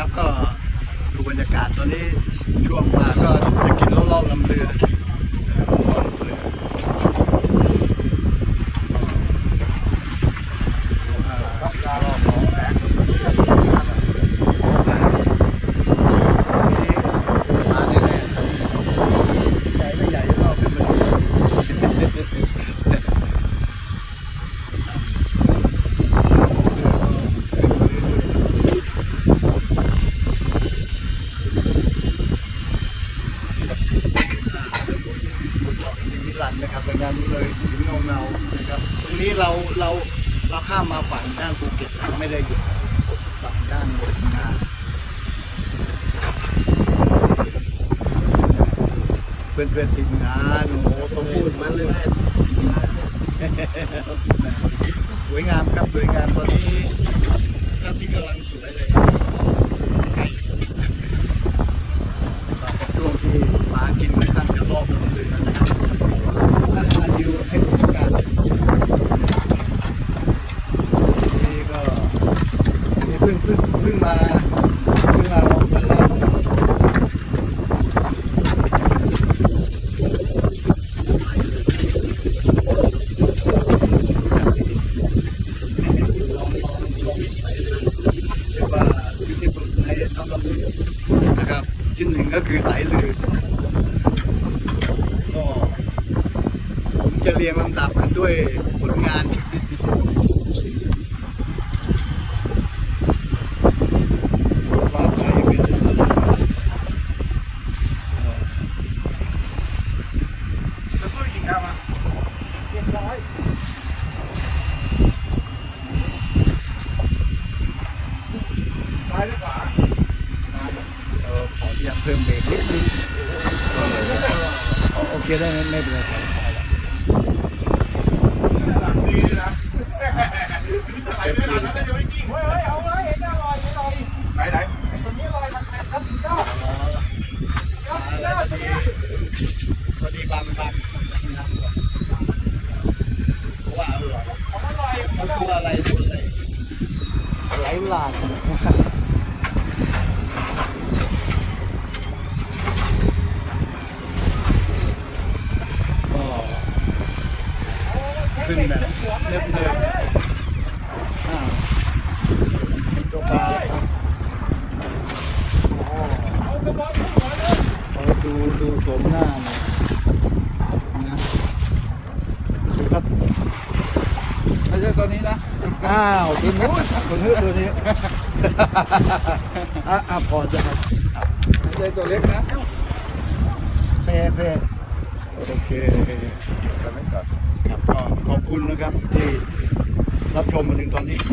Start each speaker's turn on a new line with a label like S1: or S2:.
S1: ครับ ก็ดูบรรยากาศตอนนี้ช่วงมาก็จะกินเหล้าๆลำเรือมาแน่ๆใหญ่ไม่ใหญ่ก็ขึ้นมา นิรันดร์นะครับเป็นงานนี้เลยถึงเงาเงาๆนะครับตรงนี้เราเราเราข้ามมาฝั่งด้านภูเก็ตไม่ได้อยู่ฝั่งด้านบนงานเพื่อนเพื่อนๆทีมงานโอ้โหสมบูรณ์มันเลยสวยงามครับสวยงามตอนนี้ภาพที่กำลังสวยเลยช่วงที่หมากินไม่ทันจะรอบมันเลยนะครับ อาหารอยู่ให้บริการนี่ก็นี่เพิ่งเพิ่งเพิ่งมาเพิ่งมาวันแรกเรียกว่าที่ที่สุดในทำลำลึกนะครับที่หนึ่งก็คือไหลลือก็ผมจะเรียงลำดับกันด้วยผลงานว่าใครเป็นแล้วก็ยิงครับเรียบร้อยซ้ายหรือขวาเออขออนุญาตเพิ่มเบรกนิดนึงโอเคได้ไม่ไม่เป็นไรครับพอดีบางบางว่าอร่อยตัวอะไรตัวอะไรไหลหลาก ขึ้นแบบเนิบเนิบอ่าเป็นตัวปลาโอ้เราดูดูโฉมหน้าหน่อยนะดูครับ
S2: ไม่ใช่ตัวนี้นะ
S1: อ้าวตัวนู้นตัวนู้นตัวนี้อะอะพอจะครับ
S2: ไม่ใช่ตัวเล็กนะ
S1: เฟ่เฟ่ โอเคครับก็ขอบคุณนะครับที่รับชมมาถึงตอนนี้